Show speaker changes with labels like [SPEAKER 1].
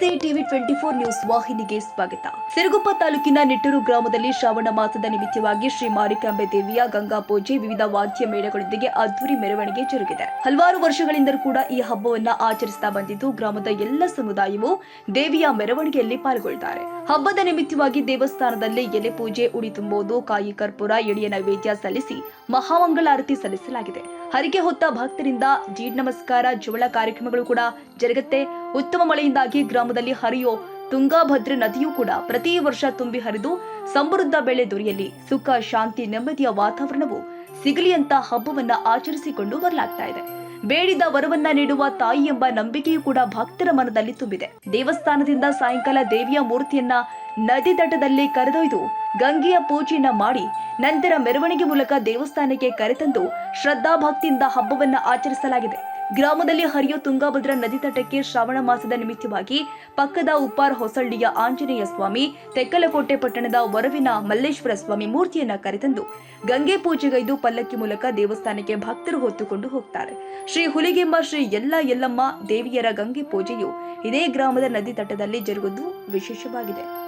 [SPEAKER 1] TV twenty four news ವಾಹಿನಿಗೆ ಸ್ವಾಗತ. ಸಿರುಗುಪ್ಪ ತಾಲೂಕಿನ ನಿಟ್ಟೂರು ಗ್ರಾಮದಲ್ಲಿ ಶ್ರಾವಣ ಮಾಸದ ನಿಮಿತ್ತವಾಗಿ ಶ್ರೀ ಮಾರಿಕಾಂಬೆ ದೇವಿಯ ಗಂಗಾ ಪೂಜೆ ವಿವಿಧ ವಾದ್ಯ ಮೇಳಗಳೊಂದಿಗೆ ಅದ್ದೂರಿ ಮೆರವಣಿಗೆ ಜರುಗಿದೆ. ಹಲವಾರು ವರ್ಷಗಳಿಂದಲೂ ಕೂಡ ಈ ಹಬ್ಬವನ್ನ ಆಚರಿಸ್ತಾ ಬಂದಿದ್ದು ಗ್ರಾಮದ ಎಲ್ಲ ಸಮುದಾಯವು ದೇವಿಯ ಮೆರವಣಿಗೆಯಲ್ಲಿ ಪಾಲ್ಗೊಳ್ಳುತ್ತಾರೆ ಹಬ್ಬದ ನಿಮಿತ್ತವಾಗಿ ದೇವಸ್ಥಾನದಲ್ಲಿ ಎಲೆ ಪೂಜೆ, ಉಡಿ ತುಂಬುವುದು ಕಾಯಿ ಕರ್ಪೂರ ಎಡೆಯ ನೈವೇದ್ಯ ಸಲ್ಲಿಸಿ ಮಹಾಮಂಗಳಾರತಿ ಸಲ್ಲಿಸಲಾಗಿದೆ. ಹರಿಗೆ ಹೊತ್ತ ಭಕ್ತರಿಂದ ಜೀಡ್ ನಮಸ್ಕಾರ, ಜವಳ ಕಾರ್ಯಕ್ರಮಗಳು ಕೂಡ ಜರುಗುತ್ತೆ. ಉತ್ತಮ ಮಳೆಯಿಂದಾಗಿ ಗ್ರಾಮದಲ್ಲಿ ಹರಿಯೋ ತುಂಗಾಭದ್ರ ನದಿಯೂ ಕೂಡ ಪ್ರತಿ ವರ್ಷ ತುಂಬಿ ಹರಿದು ಸಮೃದ್ಧ ಬೆಳೆ ದೊರೆಯಲಿ. ಸುಖ, ಶಾಂತಿ, ನೆಮ್ಮದಿಯ ವಾತಾವರಣವು ಸಿಗಲಿ ಅಂತ ಹಬ್ಬವನ್ನ ಆಚರಿಸಿಕೊಂಡು ಬರಲಾಗ್ತಾ ಇದೆ. ಬೇಡಿದ ವರವನ್ನ ನೀಡುವ ತಾಯಿ ಎಂಬ ನಂಬಿಕೆಯೂ ಕೂಡ ಭಕ್ತರ ಮನದಲ್ಲಿ ತುಂಬಿದೆ. ದೇವಸ್ಥಾನದಿಂದ ಸಾಯಂಕಾಲ ದೇವಿಯ ಮೂರ್ತಿಯನ್ನ ನದಿ ತಟದಲ್ಲಿ ಕರೆದೊಯ್ದು ಗಂಗೆಯ ಪೂಜೆಯನ್ನ ಮಾಡಿ ನಂತರ ಮೆರವಣಿಗೆ ಮೂಲಕ ದೇವಸ್ಥಾನಕ್ಕೆ ಕರೆತಂದು ಶ್ರದ್ಧಾ ಭಕ್ತಿಯಿಂದ ಹಬ್ಬವನ್ನ ಆಚರಿಸಲಾಗಿದೆ. ಗ್ರಾಮದಲ್ಲಿ ಹರಿಯೋ ತುಂಗಾಭದ್ರಾ ನದಿ ತಟಕ್ಕೆ ಶ್ರಾವಣ ಮಾಸದ ನಿಮಿತ್ತವಾಗಿ ಪಕ್ಕದ ಉಪ್ಪಾರ್ ಹೊಸಳ್ಳಿಯ ಆಂಜನೇಯ ಸ್ವಾಮಿ, ತೆಕ್ಕಲಕೋಟೆ ಪಟ್ಟಣದ ವರವಿನ ಮಲ್ಲೇಶ್ವರ ಸ್ವಾಮಿ ಮೂರ್ತಿಯನ್ನ ಕರೆತಂದು ಗಂಗೆ ಪೂಜೆಗೈದು ಪಲ್ಲಕ್ಕಿ ಮೂಲಕ ದೇವಸ್ಥಾನಕ್ಕೆ ಭಕ್ತರು ಹೊತ್ತುಕೊಂಡು ಹೋಗ್ತಾರೆ. ಶ್ರೀ ಹುಲಿಗೆಂಬ ಶ್ರೀ ಎಲ್ಲ ಎಲ್ಲಮ್ಮ ದೇವಿಯರ ಗಂಗೆ ಪೂಜೆಯು ಇದೇ ಗ್ರಾಮದ ನದಿ ತಟದಲ್ಲಿ ಜರುಗುವುದು ವಿಶೇಷವಾಗಿದೆ.